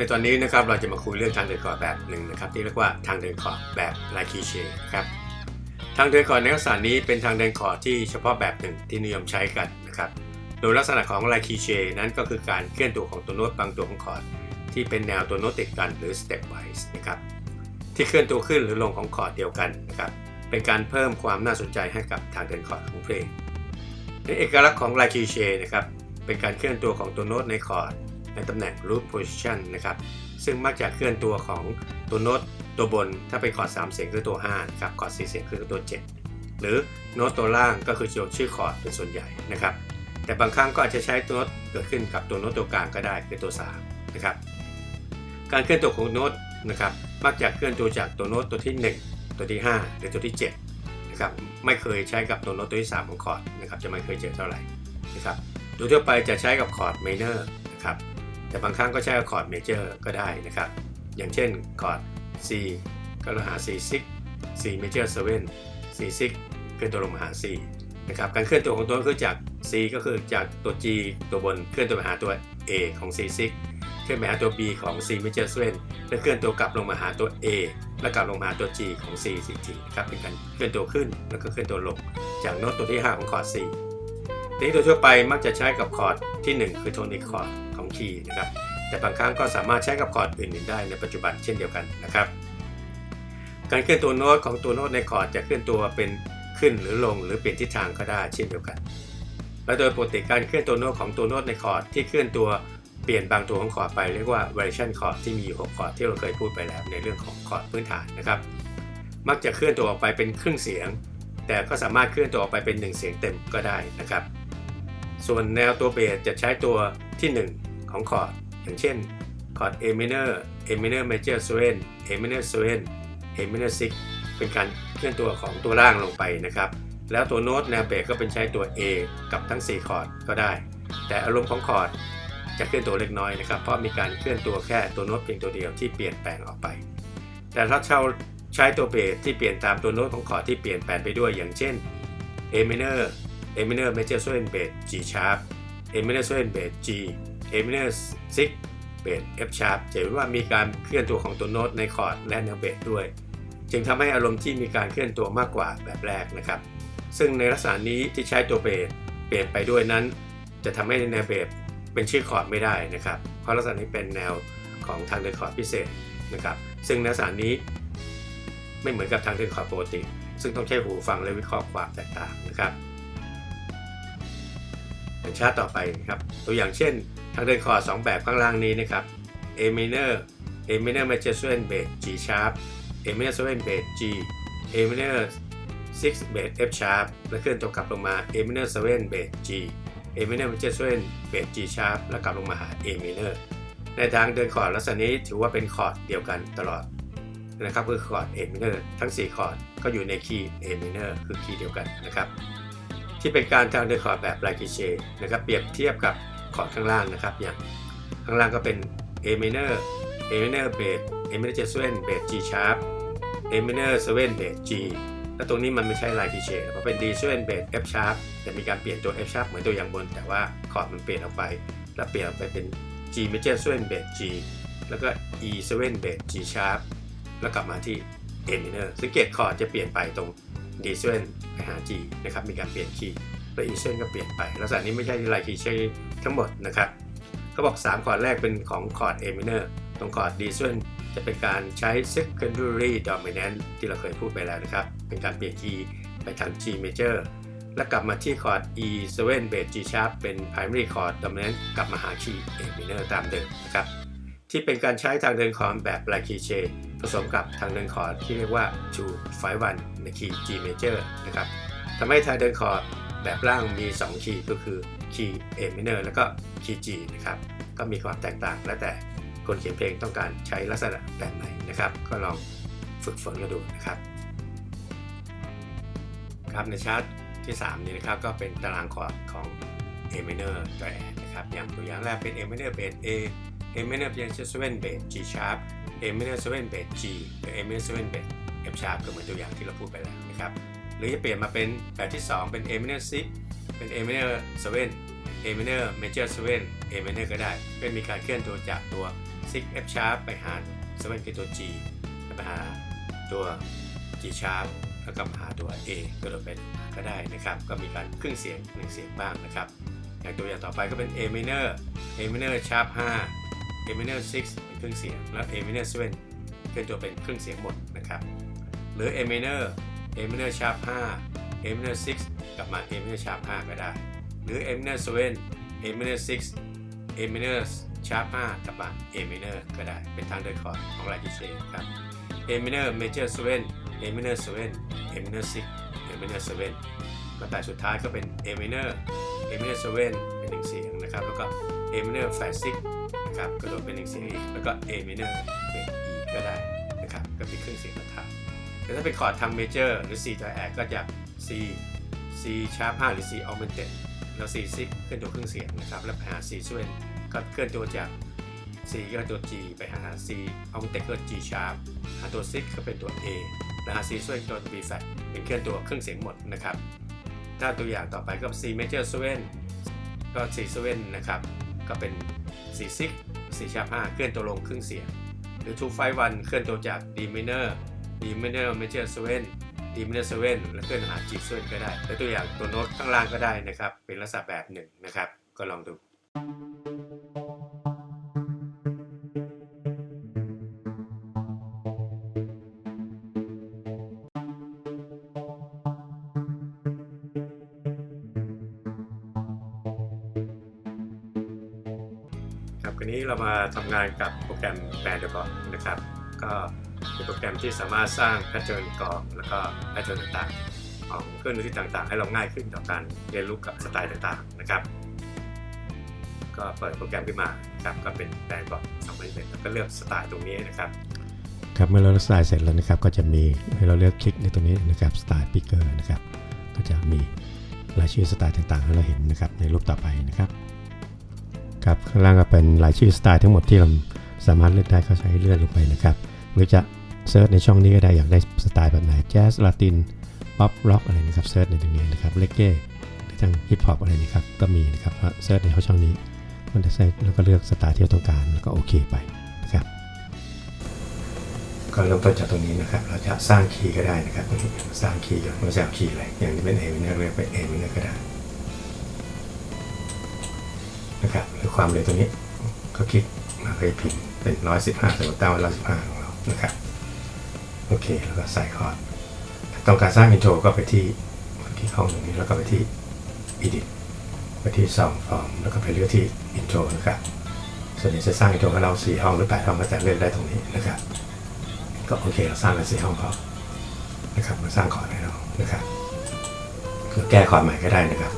ในตอนนี้นะครับเราจะมาคุยเรื่องทางเดินคอร์ดแบบหนึ่งนะครับที่เรียกว่าทางเดินคอร์ดแบบไลคีเชนครับทางเดินคอร์ดในลักษณะนี้เป็นทางเดินคอร์ดที่เฉพาะแบบหนึ่งที่นิยมใช้กันนะครับโดยลักษณะของไลคีเชนั้นก็คือการเคลื่อนตัวของตัวโน้ตบางตัวของคอร์ดที่เป็นแนวตัวโน้ตติดกันหรือ step wise นะครับที่เคลื่อนตัวขึ้นหรือลงของคอร์ดเดียวกันนะครับเป็นการเพิ่มความน่าสนใจให้กับทางเดินคอร์ดของเพลงในเอกลักษณ์ของไลคีเชนะครับเป็นการเคลื่อนตัวของตัวโน้ตในคอร์ด ในตำแหน่ง root position นะครับ ซึ่งมักจะเคลื่อนตัวของตัวโน้ตตัวบน ถ้าเป็นคอร์ด3เสียงคือตัว5ครับคอร์ด4เสียงคือตัว 7 หรือโน้ตตัวล่างก็คือชื่อคอร์ดเป็นส่วนใหญ่นะครับ แต่บางครั้งก็อาจจะใช้ตัวโน้ตเกิดขึ้นกับตัวโน้ตตัวกลางก็ได้คือตัว3นะครับ การเคลื่อนตัวของโน้ตนะครับมักจะเคลื่อนตัวจากตัวโน้ตตัวที่ 1 ตัวที่ 5 หรือตัวที่ 7 นะครับ ไม่เคยใช้กับตัวโน้ตตัวที่ 3 ของคอร์ดนะครับ จะไม่เคยเจอเท่าไหร่นะครับ โดยทั่วไปจะใช้กับคอร์ด minor นะครับ แต่บางครั้งก็ใช้คอร์ดเมเจอร์ก็ได้นะครับ อย่างเช่นคอร์ด C ก็เราหา C 6 C major 7 C 6เคลื่อนตัวลงมาหา C นะครับการเคลื่อนตัวของตัวคือจาก C ก็คือจากตัว G ตัวบนเคลื่อนตัวไปหาตัว A ของ C 6เคลื่อนไปหาตัว B ของ C major 7แล้วเคลื่อนตัวกลับลงมาหาตัว A แล้วกลับลงมาหาตัว G ของ C 4 G นะครับเป็นการเคลื่อนตัวขึ้นแล้วก็เคลื่อนตัวลง จากโน้ตตัวที่ 5 ของคอร์ด C ทีนี้โดยทั่วไปมักจะใช้กับคอร์ดที่ 1 คือโทนิคคอร์ด คีย์นะครับ แต่บางครั้งก็สามารถใช้กับคอร์ดอื่นๆได้ในปัจจุบันเช่นเดียวกันนะครับ การเคลื่อนตัวโน้ตของตัวโน้ตในคอร์ดจะเคลื่อนตัวเป็นขึ้นหรือลงหรือเปลี่ยนทิศทางก็ได้เช่นเดียวกัน และโดยปกติการเคลื่อนตัวโน้ตของตัวโน้ตในคอร์ดที่เคลื่อนตัวเปลี่ยนบางตัวของคอร์ดไปเรียกว่า variation chord ที่มีอยู่6คอร์ดที่เราเคยพูดไปแล้วในเรื่องของคอร์ดพื้นฐานนะครับ มักจะเคลื่อนตัวออกไปเป็นครึ่งเสียง แต่ก็สามารถเคลื่อนตัวออกไปเป็นหนึ่งเสียงเต็มก็ได้นะครับ ส่วนแนวตัวเบสจะใช้ตัวที่ 1 ของคอร์ดอย่างเช่นคอร์ด A minor A minor major 7 A minor 7 A minor 6 เป็นการเคลื่อนตัวของตัวล่างลงไปนะครับ แล้วตัวโน้ตแนวเบสก็เป็นใช้ตัว A กับทั้ง 4 คอร์ดก็ได้ แต่อารมณ์ของคอร์ดจะเคลื่อนตัวเล็กน้อยนะครับ เพราะมีการเคลื่อนตัวแค่ตัวโน้ตเพียงตัวเดียวที่เปลี่ยนแปลงออกไป แต่ถ้าเราใช้ตัวเบสที่เปลี่ยนตามตัวโน้ตของคอร์ดที่เปลี่ยนแปลงไปด้วยอย่างเช่น A minor A minor major 7 bass G sharp A minor 7 bass G A minor 6 bass F sharp จะเห็นว่ามีการเคลื่อนตัวของตัวโน้ตในคอร์ดและแนวเบสด้วย จึงทำให้อารมณ์ที่มีการเคลื่อนตัวมากกว่าแบบแรกนะครับ ซึ่งในลักษณะนี้ที่ใช้ตัวเบสเปลี่ยนไปด้วยนั้น จะทำให้แนวเบสเป็นชื่อคอร์ดไม่ได้นะครับ เพราะลักษณะนี้เป็นแนวของทางเดินคอร์ดพิเศษนะครับ ซึ่งในลักษณะนี้ไม่เหมือนกับทางเดินคอร์ดปกติ ซึ่งต้องใช้หูฟังและวิเคราะห์ความแตกต่างนะครับ อย่างชาติต่อไปนะครับ ตัวอย่างเช่น ทางเดินคอร์ด2แบบข้างล่างนี้นะครับ A minor A minor major 7 bass G sharp A minor 7 bass G A minor 6 bass F sharp และเคลื่อนตัวกลับลงมา A minor 7 bass G A minor major 7 bass G sharp แล้วกลับลงมาหา A minor ในทางเดินคอร์ดลักษณะนี้ถือว่าเป็นคอร์ดเดียวกันตลอดนะครับคือคอร์ด A minor ทั้ง 4 คอร์ดก็อยู่ในคีย์ A minor คือคีย์เดียวกันนะครับ ที่เป็นการทางเดินคอร์ดแบบไลคิเชนะครับเปรียบเทียบกับคอร์ดข้างล่างนะครับ อย่างข้างล่างก็เป็น A minor A minor bass A minor 7 bass G sharp A minor 7 bass G แล้วตรงนี้มันไม่ใช่ไลคิเชเพราะเป็น D 7 bass F sharp แต่มีการเปลี่ยนตัว F sharp เหมือนตัวอย่างบน แต่ว่าคอร์ดมันเปลี่ยนออกไป แล้วเปลี่ยนออกไปเป็น G major 7 bass G แล้วก็ E 7 bass G sharp แล้วกลับมาที่ A minor สังเกตคอร์ดจะเปลี่ยนไปตรง D 7ไปหา G นะครับมีการเปลี่ยนคีย์และ E 7ก็เปลี่ยนไป ลักษณะนี้ไม่ใช่ไลคีย์ใช่ทั้งหมดนะครับเขาบอก 3 คอร์ดแรกเป็นของคอร์ด A minor ตรงคอร์ด D 7จะเป็นการใช้ secondary dominant ที่เราเคยพูดไปแล้วนะครับ เป็นการเปลี่ยนคีย์ไปทาง G major แล้วกลับมาที่คอร์ด E 7 bass G sharp เป็น primary chord dominant กลับมาหาคีย์ A minor ตามเดิมนะครับ ที่เป็นการใช้ทางเดินคอร์ดแบบไลคีเชผสมกับทางเดินคอร์ดที่เรียกว่า two five one ในคีย์ G major นะครับทำให้ทางเดินคอร์ดแบบล่างมี 2 คีย์ก็คือคีย์ A minor แล้วก็คีย์ G นะครับก็มีความแตกต่างแล้วแต่คนเขียนเพลงต้องการใช้ลักษณะแบบไหนนะครับ ก็ลองฝึกฝนกันดูนะครับครับในชาร์ตที่ 3 นี้นะครับก็เป็นตารางคอร์ดของ A minor ตัวแอนนะครับอย่างตัวอย่างแรกเป็น A minor bass A A minor major 7 bass G sharp A minor 7 bass G หรือ A minor 7 bass F sharp ก็เหมือนตัวอย่างที่เราพูดไปแล้วนะครับหรือจะเปลี่ยนมาเป็นแบบที่ 2 เป็น A minor 6เป็น A minor 7 A minor major 7 A minor ก็ได้เป็นมีการเคลื่อนตัวจากตัว 6 F sharp ไปหา7คือตัว G แล้วไปหาตัว G sharp แล้วก็หาตัว A ก็เป็นก็ได้นะครับ ก็มีการครึ่งเสียงหนึ่งเสียงบ้างนะครับ อย่างตัวอย่างต่อไปก็เป็น A minor A minor sharp 5 A minor 6เป็นเครึ่องเสียง แล้ว A minor 7เป็นตัวเป็นเครึ่องเสียงหมดนะครับ หรือ A minor A minor sharp 5 A minor 6 กลับมา A minor sharp 5 ก็ได้ หรือ A minor 7 A minor 6 A minor sharp 5 กลับมา A minor ก็ได้ เป็นทางเดินคอร์ดของลายกิเชครับ A minor major 7 A minor 7 A minor 6 A minor 7แล้วแต่สุดท้ายก็เป็น A minor A minor 7เป็นหนึ่งเสียงนะครับ แล้วก็ A minor flat 6 นะครับกระโดเป็นหนึ่งเสียงอีกแล้วก็ A minor เป็น E ก็ได้นะครับก็มีครึ่องเสียงประทานแต่ถ้าเป็นคอร์ดทาง major หรือ C ตัวแอดก็จะ C C sharp 5หรือ C augmented แล้ว C 6เคลื่อนตัวเครึ่องเสียงนะครับแล้วไปหา C ช่วยก็เคลื่อนตัวจาก C ก็ตัว G ไปหา C augmented ก็ G sharp หาตัว6ก็เป็นตัว A แล้วหา C ช่วยตัว B flat เป็นเคลื่อนตัวเครึ่องเสียงหมดนะครับถ้าตัวอย่างต่อไปก็ C major 7ก็ C 7นะครับก็เป็น C 6 C sharp 5เคลื่อนตัวลงครึ่งเสียง หรือ 2 5 1 เคลื่อนตัวจาก D minor D minor major 7 D minor 7แล้วเคลื่อนหาดจีทเวนก็ได้ และตัวอย่างตัวโน้ตข้างล่างก็ได้นะครับ เป็นลักษณะแบบหนึ่งนะครับ ก็ลองดู ทำงานกับโปรแกรมแบนด์ก่อนนะครับ ก็เป็นโปรแกรมที่สามารถสร้างแพทเทิร์นกรอบแล้วก็แพทเทิร์นต่างๆ ของเครื่องดนตรีต่างๆ ให้เราง่ายขึ้นต่อการเรียนรู้กับสไตล์ต่างๆ นะครับ ก็เปิดโปรแกรมขึ้นมาครับก็เป็นแบนด์ก่อน2021แล้วก็เลือกสไตล์ตรงนี้นะครับครับเมื่อเราเลือกสไตล์เสร็จแล้วนะครับ ก็จะมีให้เราเลือกคลิกในตรงนี้นะครับสไตล์ปิกเกอร์นะครับก็จะมีรายชื่อสไตล์ต่างๆ ให้เราเห็นนะครับในรูปต่อไปนะครับ ครับข้างล่างก็เป็นรายชื่อสไตล์ทั้งหมดที่เราสามารถเลือกได้ก็ใช้เลื่อนลงไปนะครับ หรือจะเซิร์ชในช่องนี้ก็ได้อยากได้สไตล์แบบไหนแจ๊สลาตินป๊อปร็อกอะไรนะครับเซิร์ชในตรงนี้นะครับเลกเก้หรือทางฮิปฮอปอะไรนะครับก็มีนะครับเซิร์ชในช่องนี้มันจะใส่แล้วก็เลือกสไตล์ที่เราต้องการแล้วก็โอเคไปนะครับก็เริ่มต้นจากตรงนี้นะครับ เราจะสร้างคีย์ก็ได้นะครับสร้างคีย์ก่อเราจะเอาคีย์อะไรอย่างนี้เป็น A เนี่ยเรียกเป็น A เนี่ยก็ได้ นะครับหรือความเร็วตัวนี้ก็คลิกมาไปพิมพ์เป็น 115สมมติตั้งไว้115ของเรานะครับโอเค แล้วก็ใส่คอร์ดต้องการสร้างอินโทรก็ไปที่ที่ห้องตรงนี้แล้วก็ไปที่ edit ไปที่ Song Form แล้วก็ไปเลือกที่อินโทรนะครับส่วนใหญ่จะสร้างอินโทรให้เรา4ห้องหรือ8ห้องก็จะเลือกได้ตรงนี้นะครับ ก็โอเคเราสร้างกันสี่ห้องพอนะครับมาสร้างคอร์ดให้เรานะครับคือแก้คอร์ดใหม่ก็ได้นะครับ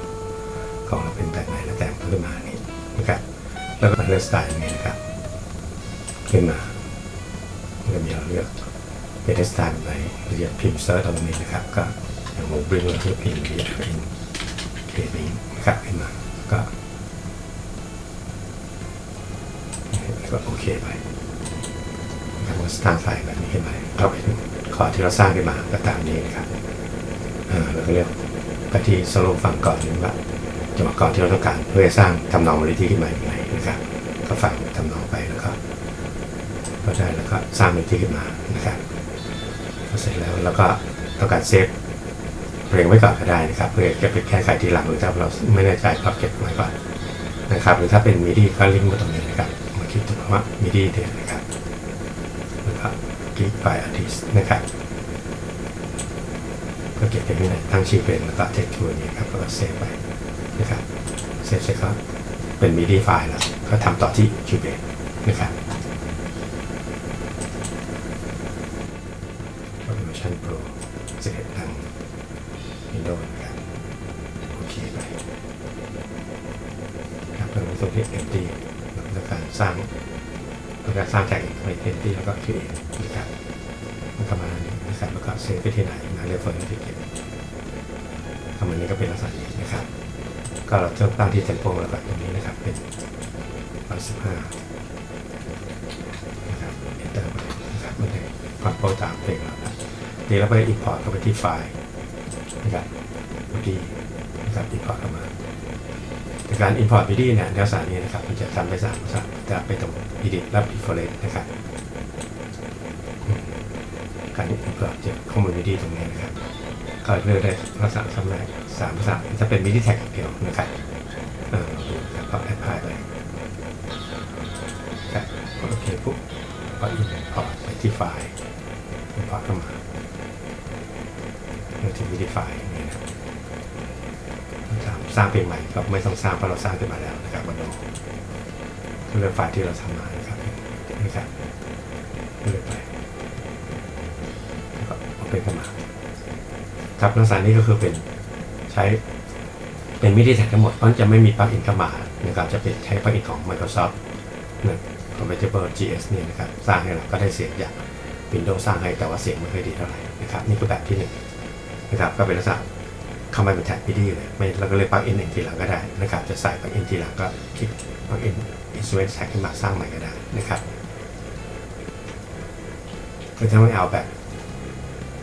ของเราเป็นแบบไหนแล้วแต่งขึ้นมานี่ นะครับแล้วก็มาเลือกสไตล์นี้นะครับขึ้นมาก็มีเราเลือกเป็นสไตล์แบบไหนเราจะพิมพ์เซิร์ชตรงนี้นะครับ ก็อย่างผมบริงเราเลือกพิมพ์เรียกเป็นเคนี้นะครับขึ้นมาก็ก็โอเคไปนะครับว่าสร้างไฟแบบนี้ขึ้นมาเข้าไปคอที่เราสร้างขึ้นมาก็ตามนี้นะครับอ่าเราก็เลือกไปที่สโลปฝั่งก่อนนึงว่า จังหวะก่อนที่เราต้องการ เพื่อสร้างทำนองมโลดี้ขึ้นมาอย่างไรนะครับ ก็ฟังทำนองไปแล้วก็ก็ได้แล้วก็สร้างมโลดี้ขึ้นมานะครับพอเสร็จแล้วเราก็ต้องการเซฟเพลงไว้ก่อนก็ได้นะครับ เพื่อจะไปแก้ไขทีหลังหรือถ้าเราไม่แน่ใจก็เก็บไว้ก่อนนะครับ หรือถ้าเป็นมิดีก็ลิงก์มาตรงนี้นะครับมาคลิกตรงคำว่ามิดีเดียนะครับนะครับคลิกไฟอาร์ติสนะครับก็เก็บไปที่ไหนตั้งชื่อเพลงแล้วก็เทคทูนี้ครับแล้วก็เซฟไป นะครับ เสร็จก็เป็นมิดีไฟล์แล้ว ก็ทำต่อที่คิวเบนะครับก็เป็นเวอร์ชันโปร11ทาง Windows นะครับโอเคไปครับตรงนี้ตรงที่ empty เราจะการสร้างแล้วก็สร้างแท็กไปเพนที่แล้วก็ครีเอทนะครับมันเข้ามาอันนี้นะครับแล้วก็เซฟไปที่ไหนนะเรียกเฟิร์นที่เก็บคำนี้ก็เป็นลักษณะนี้นะครับ ก็เราเริ่มตั้งที่เทมโปแล้วก็ตรงนี้นะครับเป็น115นะครับเอนเตอร์ไปนะครับมันจะฟังโปรตามเพลงเราครับทีเราไปอินพอร์ตเข้าไปที่ไฟล์นะครับวิดีนะครับอินพอร์ตเข้ามาในการอินพอร์ตวิดีเนี่ยลักษณะนี้นะครับมันจะทำได้สามลักษณะจะไปตรง edit และ preference นะครับ การนี้เพื่อจะข้อมูล MIDI ตรงนี้นะครับ ก็เลือกได้ลักษณะสำแรกสามภาษาจะเป็น MIDI tag อย่างเดียวนะครับเออเราดูนะครับก็ apply ไปครับโอเคปุ๊บก็ import ไปที่ไฟล์ import เข้ามาเลือกที่ MIDI ไฟล์นี่นะครับสร้างเพลงใหม่ก็ไม่ต้องสร้างเพราะเราสร้างขึ้นมาแล้วนะครับวันโดเลือกไฟล์ที่เราทำมานะครับนะครับเลือกไปแล้วก็เอาเป็นเข้ามา ครับลักษณะนี้ก็คือเป็นใช้เป็นมิดิแท็กทั้งหมดเพราะจะไม่มีปลั๊กอินเข้ามานะครับจะเป็นใช้ปลั๊กอินของ Microsoft นะ Compatible GS เนี่ยนะครับสร้างให้เราก็ได้เสียงจาก Windows สร้างให้แต่ว่าเสียงไม่ค่อยดีเท่าไหร่นะครับนี่คือแบบที่หนึ่งนะครับก็เป็นลักษณะเข้ามาเป็นแท็กมิดีเลยไม่เราก็เลยปลั๊กอินเองทีหลังก็ได้นะครับจะใส่ปลั๊กอินทีหลังก็คลิกปลั๊กอิน Instrument Tag ขึ้นมาสร้างใหม่ก็ได้นะครับก็จะไม่เอาแบบ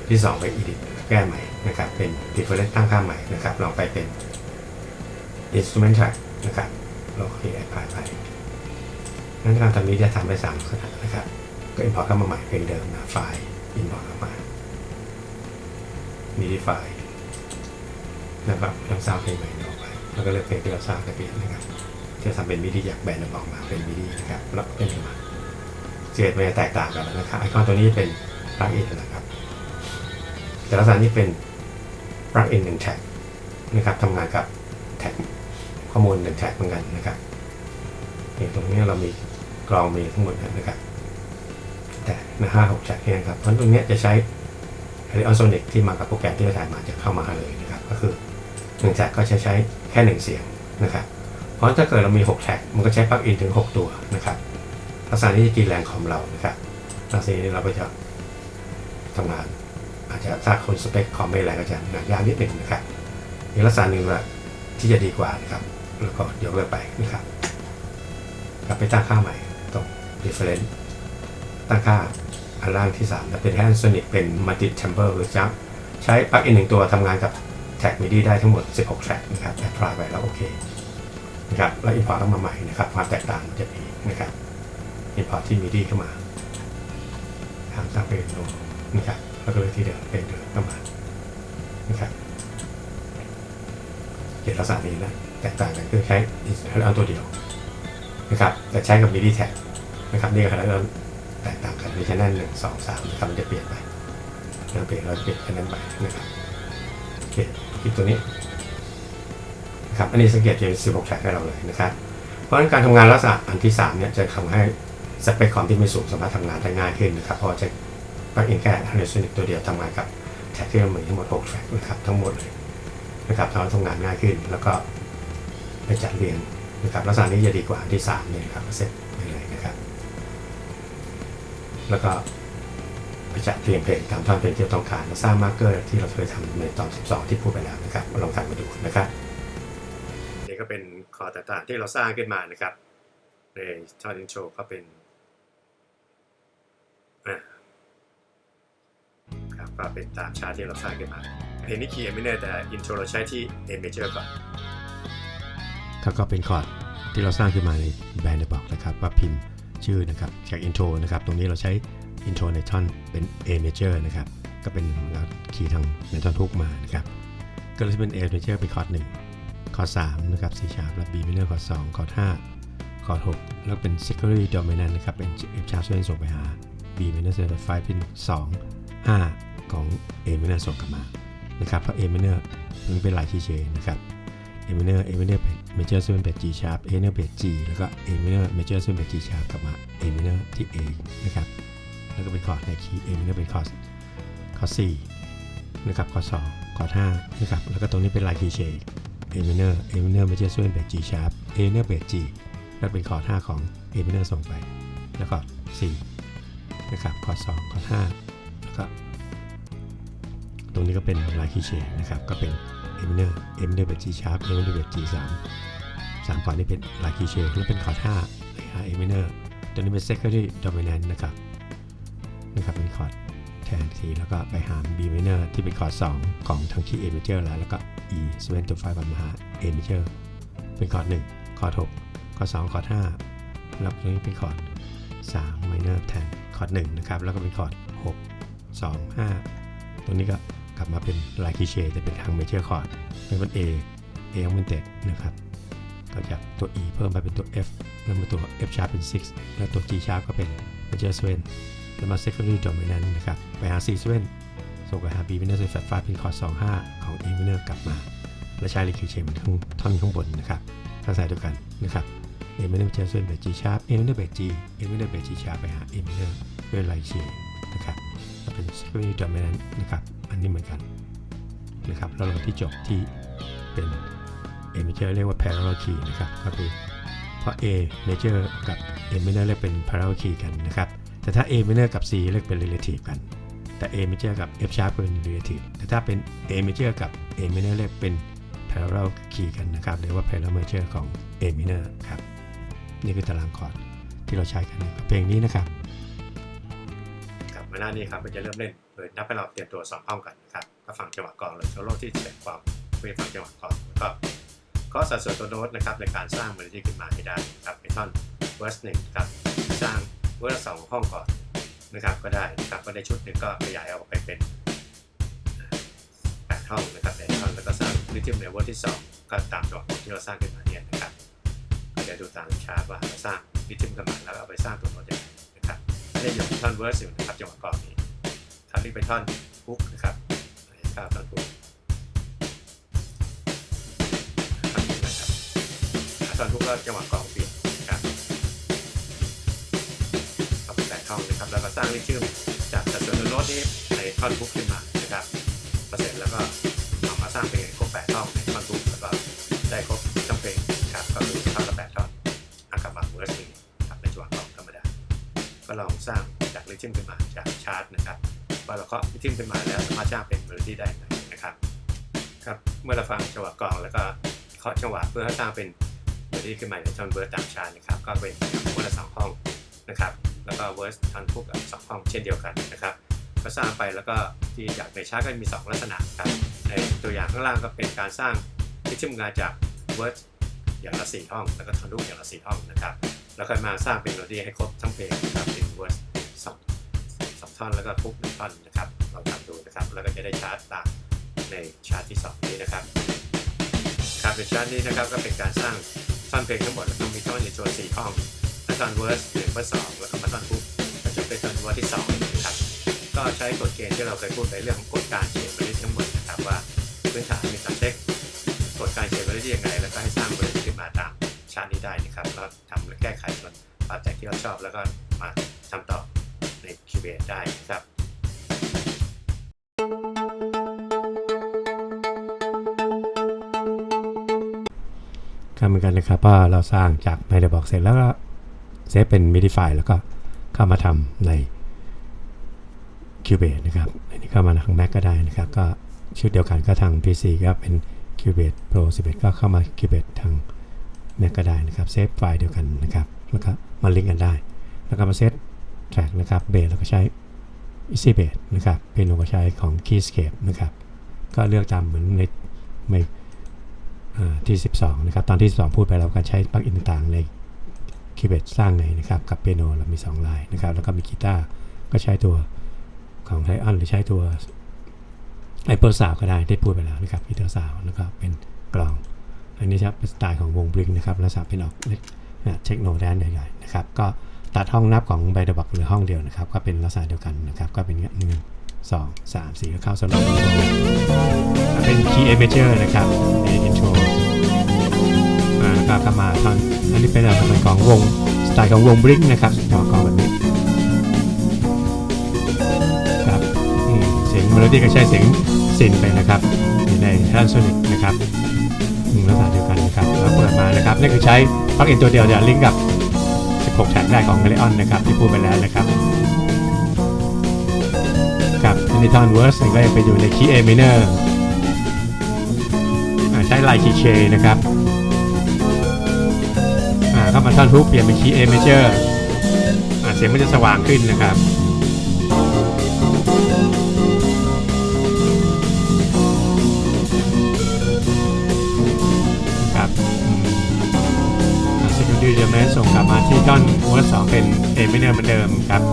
ที่2ไป edit แก้ใหม่นะครับ เป็น different ตั้งค่าใหม่นะครับ ลองไปเป็น instrument track นะครับเราคลิก apply ไปงั้นการทำนี้จะทำได้3ลักษณะนะครับ ก็ import เข้ามาใหม่เพลงเดิมนะไฟล์ import เข้ามา midi ไฟล์นะครับเราสร้างเพลงใหม่ออกไป แล้วก็เลือกเพลงที่เราสร้างไปเปลี่ยนนะครับ จะทำเป็น midi จากแบนออกมาเป็น midi นะครับแล้วก็เป็นมาเสียงมันจะแตกต่างกันนะครับไอคอนตัวนี้เป็น plugin นะครับ แต่ลักษณะนี้เป็น plugin หนึ่งแท็กนะครับทำงานกับแท็กข้อมูลหนึ่งแท็กเหมือนกันนะครับนี่ตรงนี้เรามีกรองมีทั้งหมดนะครับ แต่นะห้าหกแท็กเนี่ยครับเพราะตรงนี้จะใช้ a r i o n Sonic ที่มากับโปรแกรมที่เราถ่ายมาจะเข้ามาเลยนะครับ ก็คือหนึ่งแท็กก็จะใช้แค่หนึ่งเสียงนะครับ เพราะถ้าเกิดเรามี6แท็กมันก็ใช้ปลั๊กอินถึง 6 ตัวนะครับลักษณะนี้จะกินแรงคอมเรานะครับลักษณะนี้เราก็จะทำงาน อาจจะถ้าคนสเปคคอมไม่แรงก็จะหนักยากนิดหนึ่งนะครับอีกลักษณะหนึ่งว่าที่จะดีกว่านะครับ แล้วก็ยกเลิกไปนะครับกลับไปตั้งค่าใหม่ตรง different ตั้งค่าอันล่างที่3แล้วเป็น hand sonic เป็น multi chamber หรือจะใช้ปลั๊กอินหนึ่งตัวทำงานกับแท็ก MIDI ได้ทั้งหมด 16 แท็กนะครับ apply ไปแล้วโอเคนะครับแล้ว import เข้ามาใหม่นะครับ ความแตกต่างมันจะมีนะครับ import ที่ MIDI เข้ามาทางตั้งเป็นโนนะครับ แล้วก็เลยที่เดิมเป็นเดิมเข้ามานะครับเห็นลักษณะนี้นะแตกต่างกันคือใช้เอาตัวเดียวนะครับแต่ใช้กับ MIDI tag นะครับนี่ก็แล้วเราแตกต่างกันมีชแนลหนึ่งสองสามนะครับมันจะเปลี่ยนไปเราเปลี่ยนเราเปลี่ยนชแนลไปนะครับโอเคคลิกตัวนี้นะครับอันนี้สังเกตจะเป็น16แท็กให้เราเลยนะครับเพราะฉะนั้นการทำงานลักษณะอันที่3เนี่ยจะทำให้สเปคคอมที่ไม่สูงสามารถทำงานได้ง่ายขึ้นนะครับเพราะว่า จะปลั๊กอินแค่ Harmonic ตัวเดียวทำงานกับแท็กที่เรามีทั้งหมด6แท็กนะครับทั้งหมดเลยนะครับทำให้ทำงานง่ายขึ้น แล้วก็ไปจัดเรียงนะครับลักษณะนี้จะดีกว่าที่3เนี่ยครับเสร็จไปเลยนะครับ แล้วก็ไปจัดเรียงเพลงตามท่อนเพลงที่ต้องการแล้วสร้างมาร์กเกอร์ ที่เราเคยทำในตอน 12 ที่พูดไปแล้วนะครับลองทำมาดูนะครับนี่ก็เป็นคอร์ดต่างๆที่เราสร้างขึ้นมานะครับในชอดินโชก็เป็นอ่า ครับก็เป็นตามชาร์ตที่เราสร้างขึ้นมา เพลงนี้คีย์ไม่แน่แต่อินโทรเราใช้ที่ A major ก่อนครับก็เป็นคอร์ดที่เราสร้างขึ้นมาในแบรนด์บอกนะครับว่าพิมพ์ชื่อนะครับจากอินโทรนะครับตรงนี้เราใช้อินโทรในท่อนเป็น A major นะครับก็เป็นเราคีย์ทางในท่อนทุกมานะครับก็เลยจะเป็น A major เป็นคอร์ด1คอร์ด3นะครับ C sharp และ B minor คอร์ด2คอร์ด5คอร์ด6แล้วเป็น secondary dominant นะครับเป็น F sharp ช่วยส่งไปหา B minor 7 5เป็น2 5 ของ A minor ส่งกลับมานะครับเพราะ A minor มันเป็นลายคีย์เชนะครับ A minor A minor major ซึ่งเป็น G sharp A minor เป็น G แล้วก็ A minor major ซึ่งเป็น G sharp กลับมา A minor ที่ A นะครับแล้วก็เป็นคอร์ดในคีย์ A minor เป็นคอร์ดคอร์ด4นะครับคอร์ด2คอร์ด5นะครับแล้วก็ตรงนี้เป็นลายคีย์เช A minor A minor major ซึ่งเป็น G sharp A minor เป็น G แล้วเป็นคอร์ด5ของ A minor ส่งไป แล้วก็4นะครับคอร์ด2คอร์ด5แล้วก็ ตรงนี้ก็เป็นลายคีเชนะครับ ก็เป็น A minor A minor เป็น G sharp A minor เป็น G 3 3คอร์ดนี้เป็นลายคีเชแล้วเป็นคอร์ด5เลยฮะ A minor ตัวนี้เป็น secondary dominant นะครับนะครับเป็นคอร์ดแทนทีแล้วก็ไปหาม B minor ที่เป็นคอร์ด2ของทั้งคีย์ A major แล้วแล้วก็ E 7 to 5มาหา A major เป็นคอร์ด1คอร์ด6คอร์ด2คอร์ด5แล้วตรงนี้เป็นคอร์ด3 minor แทนคอร์ด1นะครับแล้วก็เป็นคอร์ด6 2 5 ตรงนี้ก็ กลับมาเป็นลายคีเชแต่เป็นทางเมเจอร์คอร์ดเป็นบน A A augmented นะครับก็จากตัว E เพิ่มมาเป็นตัว F แล้วมาตัว F sharp เป็น 6 แล้วตัว G sharp ก็เป็น major 7แล้วมา secondary dominant นะครับไปหา C 7ส่งไปหา B minor 7 flat 5เป็นคอร์ด2 5 ของ A minor กลับมา และใช้ลิคิวเชนเป็นท่อนท่อนข้างบนนะครับทักษะเดียวกันนะครับ A minor major 7แบบ G sharp A minor แบบ G A minor แบบ G sharp ไปหา A minor ด้วยไลเชนะครับเป็น secondary dominant นะครับ นี้เหมือนกันนะครับแล้วเราที่จบที่เป็น A major เรียกว่า parallel key นะครับก็คือเพราะ A major กับ A minor เรียกเป็น parallel key กันนะครับแต่ถ้า A minor กับ C เรียกเป็น relative กัน แต่ A major กับ F sharp เป็น relative แต่ถ้าเป็น A major กับ A minor เรียกเป็น parallel key กันนะครับหรือว่า parallel major ของ A minor ครับนี่คือตารางคอร์ดที่เราใช้กันในเพลงนี้นะครับครับมาหน้านี้ครับก็จะเริ่มเล่น โดยนับให้เราเตรียมตัวสองห้องกันนะครับก็ฟังจังหวะกองเลยโซโล่ที่เสร็จความเพื่อฟังจังหวะกองแล้วก็ก็สัดส่วนตัวโน้ตนะครับในการสร้างเมโลดี้ขึ้นมาให้ได้นะครับเป็นท่อนเวอร์สหนึ่งครับสร้างเวอร์สองห้องก่อนนะครับก็ได้นะครับก็ได้ชุดหนึ่งก็ขยายออกไปเป็นแปดห้องนะครับแปดห้องแล้วก็สร้างริทึมในเวอร์ที่สองก็ตามจังหวะที่เราสร้างขึ้นมาเนี่ยนะครับก็จะดูตามชาร์ตว่าเราสร้างริทึมกันมาแล้วเอาไปสร้างตัวโน้ตยังไงนะครับได้อยู่ท่อนเวอร์สอยู่นะครับจังหวะกลองนี้ ท่อนนี้เป็นท่อนฮุกนะครับก้าวท่อนฮุกท่อนฮุกนะครับอ่าท่อนฮุกก็จังหวะกลองเปลี่ยนะครับเอาไปแตะท่องนะครับ แล้วก็สร้างริทึมจากสัดส่วนโน้ตนี้ในท่อนฮุกขึ้นมานะครับพอเสร็จแล้วก็เอามาสร้างเพลงให้ครบแปดท่อนในท่อนฮุกแล้วก็ได้ครบทั้งเพลงนครับก็คือท่อนละแปดท่อนอากามาเวอร์สนี้ครับในจังหวะกลองธรรมดา ก็ลองสร้างจากริทึมขึ้นมา ว่าเราเคาะริทึมขึ้นมาแล้วสามารถสร้างเป็นเมโลดี้ได้นะครับครับเมื่อเราฟังจังหวะกลองแล้วก็เคาะจังหวะเพื่อให้สร้างเป็นเมโลดี้ขึ้นมาในท่อนเวิร์สตามชาร์ตนะครับก็เป็นเวอร์สองห้องนะครับแล้วก็เวิร์สทอนทุกสองห้องเช่นเดียวกันนะครับก็สร้างไปแล้วก็ที่จากในชาร์ตก็มี 2 ลักษณะครับในตัวอย่างข้างล่างก็เป็นการสร้างริทึมงานจากเวิร์สอย่างละสี่ห้อง แล้วก็ท่อนทุกอย่างละสี่ห้องนะครับแล้วค่อยมาสร้างเป็นเมโลดี้ให้ครบทั้งเพลงนะครับเป็นเวอร์ส สองท่อนแล้วก็ทุกหนึ่งท่อนนะครับลองทำดูนะครับ แล้วก็จะได้ชาร์ตตามในชาร์ตที่สองนี้นะครับครับในชาร์ตนี้นะครับก็เป็นการสร้างท่อนเพลงทั้งหมดแล้วก็มีท่อนในตัวสี่ห้องและท่อนเวอร์สหนึ่งเวอร์สสองแล้วก็มาท่อนทุกก็จะเป็นท่อนเวอร์สที่สองนะครับก็ใช้กฎเกณฑ์ที่เราเคยพูดในเรื่องของกฎการเขียนเมโลดี้ทั้งหมดนะครับว่าพื้นฐานมีการเช็คกฎการเขียนเมโลดี้ยังไง แล้วก็ให้สร้างเมโลดี้ขึ้นมาตามชาร์ตนี้ได้นะครับแล้วทำและแก้ไขส่วนปรับแต่งที่เราชอบแล้วก็มาทำต่อ ใน Cubase ได้นะครับก็เหมือนกันนะครับว่าเราสร้างจาก m y t h e b o x เสร็จแล้วก็เซฟเป็น MIDI ไฟล์แล้วก็เข้ามาทำใน Cubase นะครับอันนี้เข้ามาทาง Mac ก็ได้นะครับ ก็ชุดเดียวกันก็ทาง PC ก็เป็น Cubase Pro 11 ก็เข้ามา Cubase ทาง Mac ก็ได้นะครับ เซฟไฟล์เดียวกันนะครับ แล้วก็มาลิงก์กันได้ แล้วก็มาเซต แทร็กนะครับเบสแล้วก็ใช้ Easy Bass นะครับเปียโนก็ใช้ของ Keyscape นะครับก็เลือกตามเหมือนในในอ่าที่ 12 นะครับ ตอนที่ 12 พูดไปแล้วการใช้ปลั๊กอินต่างๆ ในคีย์เบอร์ดสร้างในนะครับ กับเปียโนเรามี 2 ลายนะครับ แล้วก็มีกีตาร์ก็ใช้ตัวของไทออนหรือใช้ตัวไอเปิลสาวก็ได้ได้พูดไปแล้วนะครับกีตาร์สาวแล้วก็เป็นกลอง อันนี้ครับเป็นสไตล์ของวงบริงนะครับลักษณะเป็นออกเล็กเทคโนแดนใหญ่ๆนะครับก็ ตัดห้องนับของไบดบักหลือห้องเดียวนะครับ ก็เป็นลักษณะเดียวกันนะครับ ก็เป็นหนึ่งสองสามสี่ก็เข้าสโลว์เป็น key A major นะครับใน intro อ่าแล้วก็กลับมาตอนอันนี้เป็นอะไรของวงสไตล์ของวงบริงนะครับต่อกองแบบนี้ครับเสียงเมโลดี้ก็ใช้เสียงซินไปนะครับอยู่ในท่านโซนิกนะครับอืมลักษณะเดียวกันนะครับแล้วเปิดมานะครับนี่คือใช้ปลั๊กอินตัวเดียวจะลิงก์กับ 6แท็กได้ของเมเลออนนะครับที่พูดไปแล้วนะครับกับ a n i t o n Verse ก็ยังไปอยู่ในคีย์เอมิเนอร์ใช้ลาย Key Ch นะครับเข้ามาท่อนฮุกเปลี่ยนเป็นคีย์เอเมเจอร์เสียงมันจะสว่างขึ้นนะครับ ครับอืมอ่า secondary domain ส่งกลับมาที่ท่อนเวอร์สองเป็นเอไม่เนิมเหมือนเดิมครับ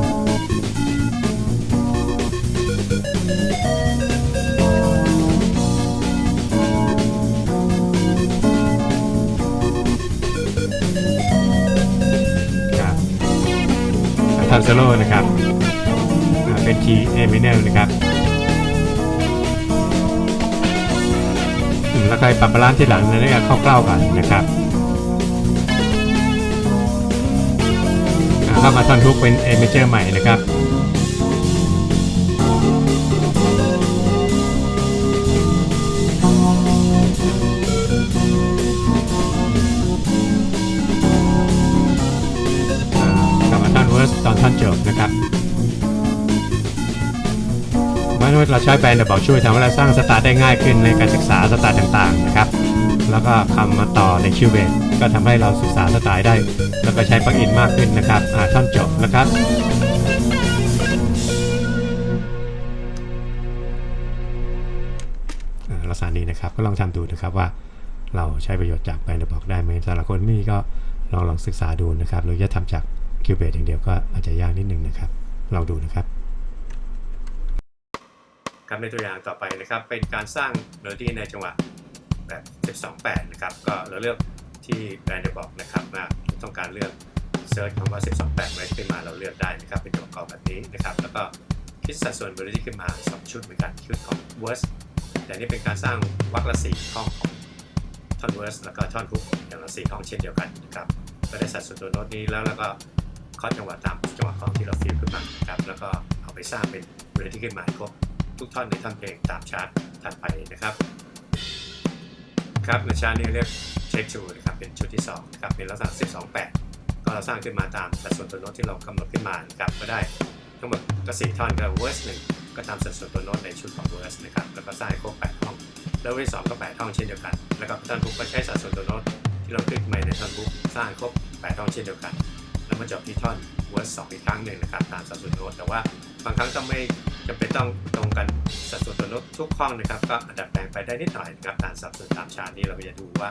ครับท่อนโซโล่นะครับอ่าเป็นคีย์เอมิเนลนะครับอืมแล้วก็ปรับบาลานซ์ที่หลังนั่นก็คร่าวๆกันนะครับ ข้ามาท่อนทุกเป็นเอเมเจอร์ใหม่นะครับอ่ากลับมาท่อนเวิร์สตอนท่อนจบนะครับเมื่อเราใช้แบรนด์บอช่วยทำให้เราสร้างสตาร์ได้ง่ายขึ้นในการศึกษาสไตล์ต่างๆนะครับ แล้วก็คำมาต่อใน Cubase ก็ทำให้เราศึกษาสไตล์ได้ แล้วก็ใช้ปลั๊กอินมากขึ้นนะครับอ่าท่อนจบนะครับอ่าลักษณะนี้นะครับก็ลองทำดูนะครับว่าเราใช้ประโยชน์จากแบรนด์บอกได้ไหมสำหรับคนไม่มีก็ลองลองศึกษาดูนะครับ หรือจะทำจาก Cubase อย่างเดียวก็อาจจะยากนิดนึงนะครับลองดูนะครับครับในตัวอย่างต่อไปนะครับ เป็นการสร้างเมโลดี้ในจังหวะ แบบ12-8 นะครับ ก็เราเลือกที่แบรนด์บอกนะครับว่าต้องการเลือกเซิร์ชคำว่า 12-8 ไว้ขึ้นมาเราเลือกได้นะครับ เป็นตัวประกอบแบบนี้นะครับ แล้วก็คิดสัดส่วนเมโลดี้ขึ้นมา 2 ชุดเหมือนกันชุดของ verse แต่นี่เป็นการสร้างวรรคละสี่ท่องของท่อน verse แล้วก็ท่อนฮุกอย่างละสี่ท่องเช่นเดียวกันนะครับก็ได้สัดส่วนตัวโน้ตนี้แล้วแล้วก็คาะจังหวะตามจังหวะของที่เราฟิลขึ้นมานครับแล้วก็เอาไปสร้างเป็นเมโลดี้ขึ้นมาครบทุกท่อนในท่อนเพลงตามชาร์ตถัดไปนะครับ ครับในชาร์ตนี้เรียกเช็คชูนะครับเป็นชุดที่2นะครับเป็นลักษณะ 12 8 ก็เราสร้างขึ้นมาตามสัดส่วนตัวโน้ตที่เรากำหนดขึ้นมานะครับก็ได้ทั้งหมดก็สี่ท่อนก็เวอร์สหนึ่งก็ตามสัดส่วนตัวโน้ตในชุดของเวอร์สนะครับแล้วก็สร้างครบ8ห้อง แล้วเวอร์สสองก็ 8 ห้องเช่นเดียวกัน แล้วก็ท่อนฮุกก็ใช้สัดส่วนตัวโน้ตที่เราขึ้นมาในท่อนฮุกสร้างครบ8ห้องเช่นเดียวกัน แล้วมาจบที่ท่อนเวอร์สสองอีกครั้งหนึ่งนะครับตามสัดส่วนโน้ตแต่ว่า บางครั้งต้องไม่จำเป็นต้องตรงกันสัดส่วนตัวน้ตทุกห้องนะครับ ก็ดัดแปลงไปได้นิดหน่อยนะครับตามสัดส่วนตามชาร์ตนี้เราก็จะดูว่า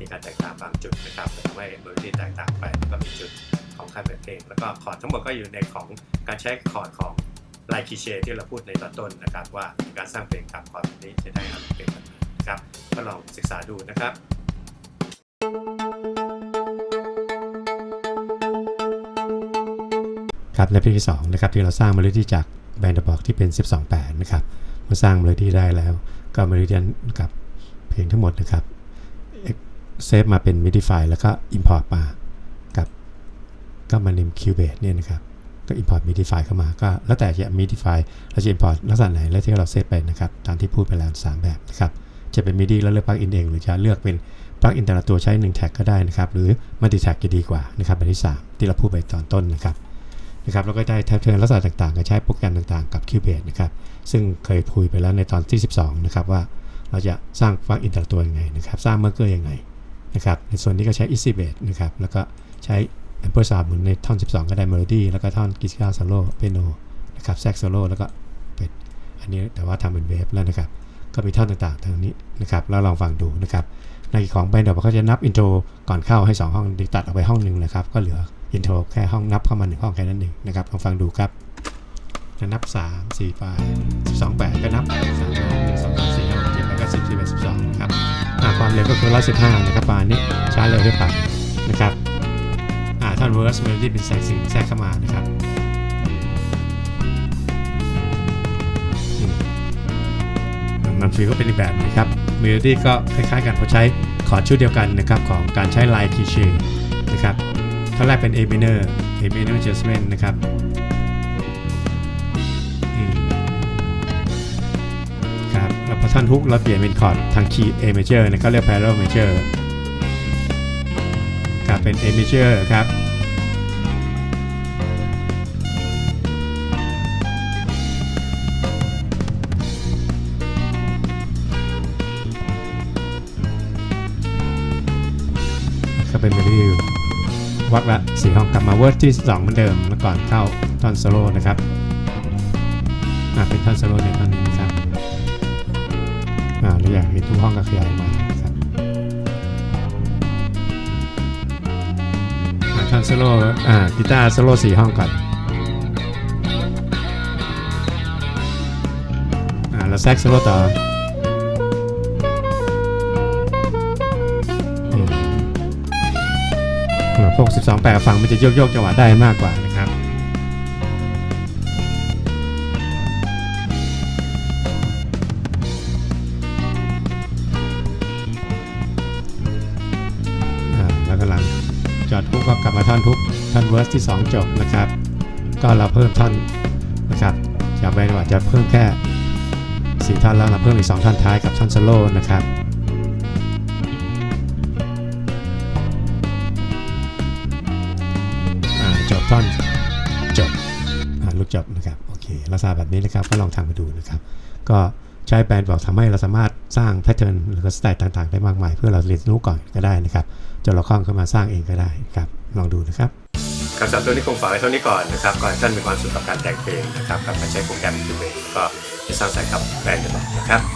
มีการแตกต่างบางจุดนะครับทำให้เมโลดี้แตกต่างไปแล้วก็มีจุดของค่ายเพลงแล้วก็คอร์ดทั้งหมดก็อยู่ในของการใช้คอร์ดของไลคีเชที่เราพูดในตอนต้นนะครับ ว่าการสร้างเพลงตามคอร์ดนี้จะได้อารเพลงแบบนี้นะครับก็ลองศึกษาดูนะครับ ครับในเพลงที่2นะครับที่เราสร้างเมโลดี้จากแบนด์บอกที่เป็น 12 8 นะครับเมื่อสร้างเมโลดี้ได้แล้ว ก็เมโลดี้กับเพลงทั้งหมดนะครับเซฟมาเป็น MIDI ไฟล์แล้วก็ Import มากับก็มา name Cubase เนี่ยนะครับก็ Import MIDI ไฟล์เข้ามาก็แล้วแต่จะ MIDI ไฟล์เราจะ Import ลักษณะไหนแล้วที่เราเซฟไปนะครับตามที่พูดไปแล้ว 3 แบบนะครับจะเป็น MIDI แล้วเลือกปลั๊กอินเอง หรือจะเลือกเป็นปลั๊กอินแต่ละตัวใช้1แท็กก็ได้นะครับหรือ Multi Tag จะดีกว่านะครับแบบที่ 3 ที่เราพูดไปตอนต้นนะครับ นะครับแล้วก็ได้แท็บเทิร์นลักษณะต่างๆการใช้โปรแกรมต่างๆกับ Cubase นะครับซึ่งเคยคุยไปแล้วในตอนที่ 12 นะครับว่าเราจะสร้างฟังอินแต่ละตัวยังไงนะครับสร้างเมอร์เกอร์ยังไงนะครับในส่วนนี้ก็ใช้ Easy Base นะครับแล้วก็ใช้ Amper Sound เหมือนในท่อน 12 ก็ได้ Melody แล้วก็ท่อนกิสกาโซโล่เปียโนนะครับแซกโซโล่แล้วก็เป็ดอันนี้แต่ว่าทำเป็นเวฟแล้วนะครับก็มีท่อนต่างๆทางนี้นะครับแล้วลองฟังดูนะครับในของแบนด์เขาจะนับอินโทรก่อนเข้าให้ 2 ห้องดีตัดออกไปห้องหนึ่งนะครับก็เหลือ อินโทรแค่ห้องนับเข้ามาหนึ่งห้องแค่นั้นเองนะครับลองฟังดูครับจะนับ 3 4ไป12 8 ก็นับ 3 1 2 3 4 5 7แล้วก็10 11 12นะครับความเร็วก็คือ 115 นะครับปาณนี้ช้าเร็วด้วยปรับนะครับอ่าท่อนเวอร์สเมโลดี้เป็นแทรกแทรกเข้ามานะครับมันฟีก็เป็นอีกแบบนะครับเมโลดี้ก็คล้ายๆกันเพราะใช้คอร์ดชุดเดียวกันนะครับของการใช้ไลน์คีเชนะครับ ท่อนแรกเป็น A minor A minor adjustment นะครับครับแล้วพอท่อนฮุกเราเปลี่ยนเป็นคอร์ดทางคีย์ A major นะก็เรียก parallel major ครับเป็น A major ครับก็เป็นเมโลดี้ วักละสี่ห้องกลับมาเวิร์ดที่สองเหมือนเดิมแล้วก่อนเข้าทอนโซโล่นะครับอ่าเป็นทอนโซโล่ในท่อนนี้นะครับอ่าเราอยากเห็นทุกห้องก็ขยายมาครับอ่าท่อนโซโล่อ่ากีตาร์โซโล่สี่ห้องก่อนอ่าแล้วแซกโซโล่ต่อ 62 8ฟังมันจะโยกโยกจังหวะได้มากกว่านะครับแล้วกำลังจอดทุกก็กลับมาท่อนทุกท่อนเวอร์สที่ 2 จบนะครับ ก็เราเพิ่มท่อนนะครับจากไปว่าจะเพิ่มแค่ 4 ท่อนแล้วเราเพิ่มอีก 2 ท่อนท้ายกับท่อนสโลนะครับ ท่อนจบลูกจบนะครับโอเคลักษณะแบบนี้นะครับก็ลองทำมาดูนะครับ ก็ใช้แบนบอกทำให้เราสามารถสร้างแพทเทิร์นหรือก็สไตล์ต่างๆ ได้มากมาย เพื่อเราเรียนรู้ก่อนก็ได้นะครับจนเราคล่องเข้ามาสร้างเองก็ได้ครับลองดูนะครับครับสำหรับตัวนี้คงฝากไว้เท่านี้ก่อนนะครับก่อนท่านมีความสุขกับการแต่งเพลงนะครับกับการใช้โปรแกรม Cubase แล้วก็จะสร้างสายกับแบรนด์กันต่อนะครับ